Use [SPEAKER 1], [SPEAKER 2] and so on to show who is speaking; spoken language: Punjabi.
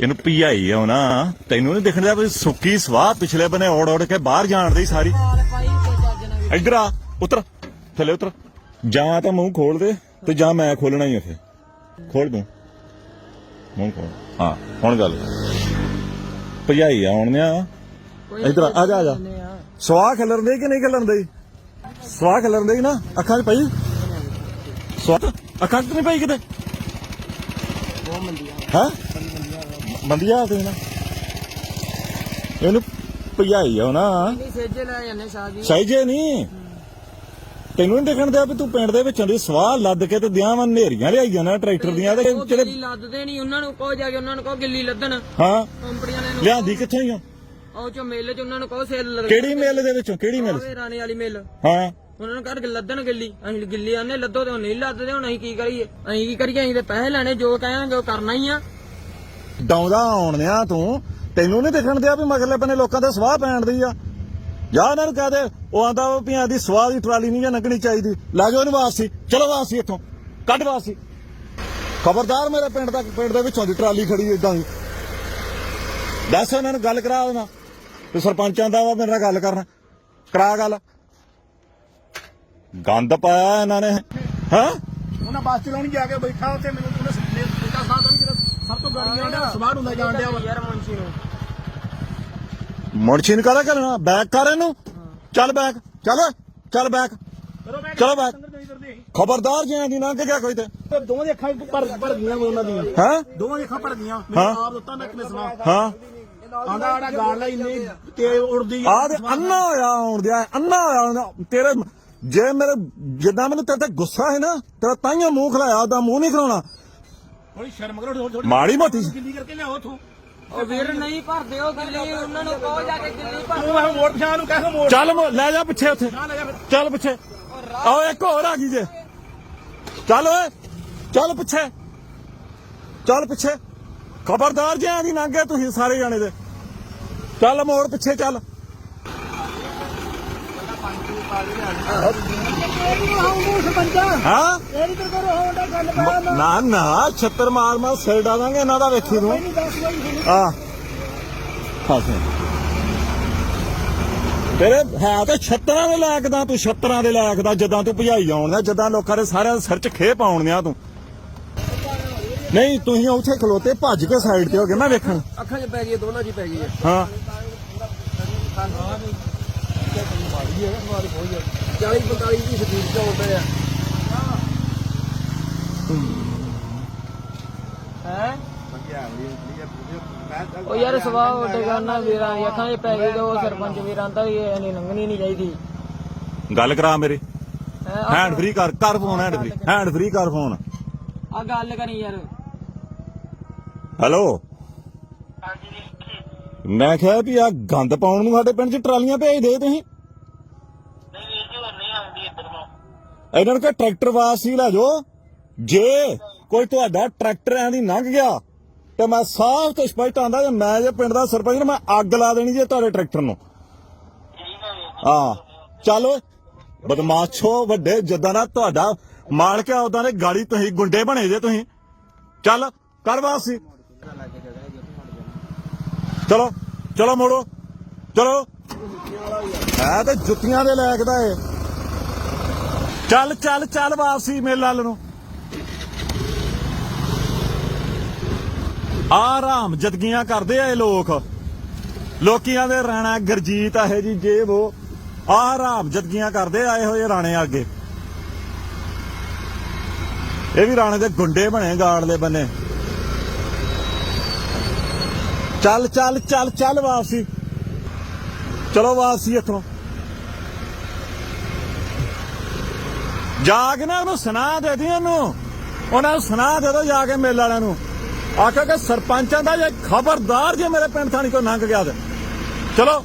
[SPEAKER 1] ਇਹਨੂੰ ਭਜਾਈ ਆਉਣਾ ਤੈਨੂੰ ਨਹੀਂ ਦਿਖਣ ਵੀ ਸੁੱਕੀ ਸਵਾਹ ਪਿਛਲੇ ਬਨੇ ਔੜ ਔੜ ਕੇ ਬਾਹਰ ਜਾਣ ਦੀ ਸਾਰੀ। ਇੱਧਰ ਆ ਉਤਰ ਥੱਲੇ ਉਤਰ। ਜਾਂ ਤਾਂ ਮੂੰਹ ਖੋਲ ਦੇ ਤੇ ਜਾਂ ਮੈਂ ਖੋਲਣਾ ਹੀ ਉਥੇ ਖੋਲ ਦੂੰ ਮੂੰਹ ਖੋਲ। ਹਾਂ ਹੁਣ ਗੱਲ। ਭਜਾਈ ਆਉਣਿਆ
[SPEAKER 2] ਕੋਈ
[SPEAKER 1] ਇੱਧਰ ਆ, ਆ ਜਾ, ਆ ਜਾ।
[SPEAKER 2] ਆ।
[SPEAKER 1] ਸਵਾਹ ਖਿਲਰਨ ਦੇ ਕਿ ਨਹੀਂ ਖਿਲਰਨ ਦੇ ਸਵਾਹ ਖਿਲਰਨ ਦੇ ਨਾ ਅੱਖਾਂ 'ਚ ਪਈ? ਸਵਾਹ ਅੱਖਾਂ 'ਚ ਨਹੀਂ ਪਈ ਕਿਤੇ?
[SPEAKER 2] ਮੰਦੀਆਂ
[SPEAKER 1] ਹਾਂ? ਮੰਦੀਆ ਤੇ ਨਾ ਇਹਨੂੰ ਭਜਾਈ ਆ ਨਾ।
[SPEAKER 2] ਨਹੀਂ ਸੇਜੇ ਲੈ ਜਾਂਦੇ ਸ਼ਾਹ ਜੀ।
[SPEAKER 1] ਸਹੀਜੇ ਨਹੀਂ ਤੈਨੂੰ ਨਹੀਂ ਦੇਖਣ ਦਿਆ ਵੀ ਤੂੰ ਪਿੰਡ ਦੇ ਵਿੱਚੋਂ ਦੀ ਸਵਾਹ ਲੱਦ ਕੇ ਤੇ ਦਿਆਂ ਵਾਂ ਨੇਰੀਆਂ ਲਿਆਈ ਜਾਣਾ ਟਰੈਕਟਰ ਦੀਆਂ ਤੇ
[SPEAKER 2] ਉਹ
[SPEAKER 1] ਜਿਹੜੇ
[SPEAKER 2] ਗਿੱਲੀ ਲੱਦਦੇ ਨਹੀਂ ਉਹਨਾਂ ਨੂੰ ਕਹੋ ਜਾ ਕੇ ਉਹਨਾਂ ਨੂੰ ਕਹੋ ਗਿੱਲੀ ਲੱਦਣ।
[SPEAKER 1] ਹਾਂ।
[SPEAKER 2] ਕੰਪਨੀਆਂ ਨੇ
[SPEAKER 1] ਲਿਆਂਦੀ ਕਿੱਥੋਂ ਹੀ ਆ
[SPEAKER 2] ਉਹ ਚੋ ਮੇਲੇ ਚ ਉਹਨਾਂ ਨੂੰ ਕਹੋ ਸੇਲ ਲੱਗ
[SPEAKER 1] ਕਿਹੜੀ ਮਿੱਲ ਦੇ ਵਿੱਚੋਂ? ਕਿਹੜੀ ਮਿੱਲ?
[SPEAKER 2] ਆਵੇ ਰਾਣੇ ਵਾਲੀ ਮਿਲ।
[SPEAKER 1] ਹਾਂ।
[SPEAKER 2] ਉਹਨਾਂ ਨੂੰ ਕਰ ਲੱਦਣ ਗਿੱਲੀ। ਅਸੀਂ ਗਿੱਲੀ ਆਨੇ ਲੱਦੋ ਤੇ ਉਹ ਨਹੀਂ ਲੱਦਦੇ ਹੁਣ ਅਸੀਂ ਕੀ ਕਰੀਏ? ਅਸੀਂ ਕੀ ਕਰੀਏ? ਅਸੀਂ ਤੇ ਪੈਸੇ ਲੈਣੇ ਜੋ ਕਹਾਂਗੇ ਉਹ ਕਰਨਾ ਹੀ ਆ।
[SPEAKER 1] ਡਾਉਂਦਾ ਆਉਣਿਆ ਤੂੰ, ਤੈਨੂੰ ਨਹੀਂ ਦੇਖਣ ਦਿਆ ਵੀ ਮਗਰਲੇ ਬੰਨੇ ਲੋਕਾਂ ਦੇ ਸਵਾਹ ਪੈਣ ਦੀ ਆ। ਜਾ ਉਹਨਾਂ ਨੂੰ ਕਹਿ ਉਹ ਆਂਦਾ ਉਹ ਪਿਆਂ ਦੀ ਸਵਾਹ ਦੀ ਟਰਾਲੀ ਨਹੀਂ ਜਾਂ ਲੰਘਣੀ ਚਾਹੀਦੀ। ਲੈ ਜਾਓ ਇਹਨੂੰ ਵਾਪਸੀ, ਚਲੋ ਵਾਪਸੀ ਇੱਥੋਂ, ਕੱਢ ਵਾਪਸੀ। ਖਬਰਦਾਰ ਮੇਰੇ ਪਿੰਡ ਤੱਕ ਪਿੰਡ ਦੇ ਵਿੱਚੋਂ ਦੀ ਟਰਾਲੀ ਖੜੀ ਇਦਾਂ ਦੀ। ਦੱਸ ਉਹਨਾਂ ਨੂੰ ਗੱਲ ਕਰਾ ਉਹਨਾਂ ਤੇ ਸਰਪੰਚਾਂ ਦਾ ਵਾ ਮੇਰੇ ਨਾਲ ਗੱਲ ਕਰਨਾ, ਕਰਾ ਗੱਲ। ਗੰਦ ਪਾਇਆ ਇਹਨਾਂ ਨੇ, ਹਾਂ?
[SPEAKER 3] ਉਹਨਾਂ ਬੱਸ ਚਲਾਉਣੀ ਜਾ ਕੇ ਬੈਠਾ ਉੱਥੇ, ਮੈਨੂੰ ਉਹਨੇ ਸੁਣਨੇ ਬੇਟਾ ਸਭ ਤੋਂ ਗਾੜੀ ਜਾਂਦਾ ਸਵਾਰ ਹੁੰਦਾ ਜਾਣ ਡਿਆ ਵਾ।
[SPEAKER 2] ਯਾਰ ਮੁੰਸ਼ੀ ਨੂੰ।
[SPEAKER 1] ਮੁਰਸ਼ੀ ਨੂੰ ਕਹਦਾ ਕਰਨਾ? ਬੈਕ ਕਰ ਇਹਨੂੰ। ਚੱਲ ਬੈਕ। ਚੱਲ ਚੱਲ ਬੈਕ।
[SPEAKER 3] ਮੈਂ
[SPEAKER 1] ਚਲੋ
[SPEAKER 3] ਕਰਦੇ
[SPEAKER 1] ਖਬਰਦਾਰ ਜੇ ਦੀ ਲੰਘ ਗਿਆ ਕੋਈ ਤੇ।
[SPEAKER 3] ਤੇ ਦੋਵਾਂ ਦੀਆਂ ਅੱਖਾਂ ਭਰ ਭਰ ਗਈਆਂ ਉਹਨਾਂ ਦੀਆਂ।
[SPEAKER 1] ਹਾਂ?
[SPEAKER 3] ਦੋਵਾਂ ਦੀਆਂ ਅੱਖਾਂ ਭਰ ਗਈਆਂ। ਮੈਨੂੰ ਆਪ ਦਿੱਤਾ ਮੈਂ ਕਿਵੇਂ ਸੁਣਾ
[SPEAKER 1] ਹਾਂ।
[SPEAKER 3] ਆਂਦਾ ਆੜਾ ਗਾਲ ਲਈ ਇੰਨੀ ਤੇਜ਼ ਉੜਦੀ
[SPEAKER 1] ਆ। ਤੇ ਅੰਨਾ ਹੋਇਆ ਆਉਣ ਦਿਆ ਅੰਨਾ ਹੋਇਆ ਤੇਰੇ ਜੇ ਮੇਰੇ ਜਿੱਦਾਂ ਮੈਨੂੰ ਤੇਰੇ ਤੇ ਗੁੱਸਾ ਹੈ ਨਾ ਤੇਰਾ ਤਾਈਓ ਮੂੰਹ ਖਲਾਇਆ ਉਹਦਾ ਮੂੰਹ ਨਹੀਂ ਖਲਾਉਣਾ।
[SPEAKER 3] ਥੋੜੀ ਸ਼ਰਮ ਕਰੋ ਥੋੜੀ ਥੋੜੀ
[SPEAKER 1] ਮਾੜੀ ਮੋਟੀ
[SPEAKER 3] ਗਿੱਲੀ ਕਰਕੇ ਲਿਆਓ ਉਥੋਂ।
[SPEAKER 2] ਉਹ ਵੀਰ ਨਹੀਂ ਭਰਦੇ ਉਹ ਗਿੱਲੀ ਉਹਨਾਂ ਨੂੰ ਕਹੋ ਜਾ ਕੇ ਗਿੱਲੀ ਭਰ
[SPEAKER 3] ਤੂੰ ਮੈਂ ਮੋੜ ਪਛਾਣ ਨੂੰ ਕਹਿ ਕੇ ਮੋੜ।
[SPEAKER 1] ਚੱਲ ਮੋ- ਲੈ ਜਾ ਪਿੱਛੇ ਉੱਥੇ।
[SPEAKER 3] ਨਾ ਲੈ ਜਾ ਫਿਰ।
[SPEAKER 1] ਚੱਲ ਪਿੱਛੇ। ਆਓ ਇੱਕ ਹੋਰ ਆ ਗਈ ਜੇ। ਚੱਲ ਓਏ ਚੱਲ ਪਿੱਛੇ। ਚੱਲ ਪਿੱਛੇ। ਖਬਰਦਾਰ ਜੇ ਆਦੀ ਲੰਘੇ ਤੁਸੀਂ ਸਾਰੇ ਜਾਣੇ ਦੇ। ਚੱਲ ਮੋੜ ਪਿੱਛੇ ਚੱਲ। ਹਾਂ?
[SPEAKER 3] ਇਹ ਤੇ ਕਰੋ ਹੋਂਦਾ ਗੱਲ ਪਾ
[SPEAKER 1] ਨਾ ਨਾ ਛੱਤਰ ਮਾਰ ਮਾਰ ਸਿਰ ਡਾਵਾਂਗੇ ਇਹਨਾਂ ਦਾ ਵੇਖੀ ਨੂੰ। ਆ ਫਸੇ ਤੇਰੇ ਹੈ ਤੇ ਛੱਤਰਾਂ ਦੇ ਲਾਇਕ ਦਾ ਤੂੰ ਛੱਤਰਾਂ ਦੇ ਲਾਇਕ ਦਾ ਜਦਾਂ ਤੂੰ ਭਜਾਈ ਆਉਣਦਾ ਜਦਾਂ ਲੋਕਾਂ ਦੇ ਸਾਰਿਆਂ ਦੇ ਸਿਰ 'ਚ ਖੇ ਪਾਉਣਿਆ ਤੂੰ। ਨਹੀਂ ਤੁਸੀਂ ਉੱਥੇ ਖਲੋਤੇ ਭੱਜ ਕੇ ਸਾਈਡ ਤੇ ਹੋ ਗਏ ਮੈਂ ਵੇਖਣ।
[SPEAKER 2] ਅੱਖਾਂ 'ਚ ਪੈ ਗਈ ਦੋਨਾਂ 'ਚ ਹੀ ਪੈ ਗਈ ਹੈ।
[SPEAKER 1] ਹਾਂ
[SPEAKER 2] 40 45 ਦੀ ਸਪੀਡ ਤੇ ਆਉਂਦੇ ਆ। ਹੈ। ਉਹ ਯਾਰ ਸਵਾਹ ਉੱਡ ਕਰਨਾ ਵੀਰਾਂ ਅੱਖਾਂ 'ਚ ਪੈ ਗਈ ਤੇ ਉਹ ਸਰਪੰਚ ਵੀਰਾਂ ਦਾ ਇਹ ਨਹੀਂ ਲੰਘਣੀ ਨਹੀਂ ਚਾਹੀਦੀ।
[SPEAKER 1] ਗੱਲ ਕਰਾ ਮੇਰੇ। ਹੈਂਡ ਫ੍ਰੀ ਕਰ ਕਰ phone hand free hand free ਕਰ। ਫੋਨ
[SPEAKER 2] ਆ ਗੱਲ ਕਰੀ ਯਾਰ।
[SPEAKER 1] ਹੈਲੋ ਮੈਂ ਕਿਹਾ ਵੀ ਆ ਗੰਦ ਪਾਉਣ ਨੂੰ ਸਾਡੇ ਪਿੰਡ 'ਚ ਟਰਾਲੀਆਂ ਭੇਜ ਦੇ ਤੁਸੀਂ। ਇਹਨਾਂ ਨੂੰ ਕਿ ਟਰੈਕਟਰ ਵਾਸੀ ਲੈ ਜਾਓ। ਜੇ ਕੋਈ ਤੁਹਾਡਾ ਟਰੈਕਟਰ ਐਂ ਦੀ ਲੰਘ ਗਿਆ, ਤੇ ਮੈਂ ਸਾਫ਼ ਤੇ ਸਪਸ਼ਟ ਆਂਦਾ ਜੇ ਮੈਂ ਜੇ ਪਿੰਡ ਦਾ ਸਰਪੰਚ ਨਾ, ਮੈਂ ਅੱਗ ਲਾ ਦੇਣੀ ਜੇ ਤੁਹਾਡੇ ਟਰੈਕਟਰ ਨੂੰ। ਹਾਂ, ਚਲੋ ਬਦਮਾਸ਼ੋ ਵੱਡੇ, ਜਿੱਦਾਂ ਦਾ ਤੁਹਾਡਾ ਮਾਲਕ ਆ ਉਦਾਂ ਦੇ ਗਾਲੀ ਤੁਸੀਂ ਗੁੰਡੇ ਬਣੇ ਜੇ ਤੁਸੀਂ। ਚੱਲ, ਕਰ ਵਾਸੀ ਚਲੋ ਚਲੋ ਮੋੜੋ, ਚਲੋ। ਹੈ ਤੇ ਜੁੱਤੀਆਂ ਦੇ ਲਾਇਕ ਦਾ ਏ ਚੱਲ ਚੱਲ ਚੱਲ ਵਾਪਸੀ ਮੇਲ ਵੱਲ ਨੂੰ। ਆਰਾਮ ਜਦਗੀਆਂ ਕਰਦੇ ਆ ਇਹ ਲੋਕ। ਲੋਕੀਆਂ ਦੇ ਰਾਣਾ ਗਰਜੀਤ ਹੈ ਜੀ ਜੇ ਉਹ। ਆਰਾਮ ਜਦਗੀਆਂ ਕਰਦੇ ਆਏ ਹੋਏ ਰਾਣੇ ਅੱਗੇ। ਇਹ ਵੀ ਰਾਣੇ ਦੇ ਗੁੰਡੇ ਬਣੇ ਗਾੜਲੇ ਬੰਨੇ। ਚੱਲ ਚੱਲ ਚੱਲ ਚੱਲ ਵਾਪਸੀ। ਚਲੋ ਵਾਪਸੀ ਇੱਥੋਂ। ਜਾ ਕੇ ਨਾ ਉਹਨੂੰ, ਸੁਣਾ ਦੇ ਦੀ ਉਹਨੂੰ। ਉਹਨਾਂ ਨੂੰ ਸੁਣਾ ਦੇ ਦੋ ਜਾ ਕੇ ਮੇਲ ਵਾਲਿਆਂ ਨੂੰ। ਆਖਿਆ ਕਿ ਸਰਪੰਚਾਂ ਦਾ ਜੇ ਖਬਰਦਾਰ ਜੇ ਮੇਰੇ ਪਿੰਡ ਥਾਣੀ ਕੋ ਲੰਘ ਗਿਆ ਤੇ। ਚਲੋ।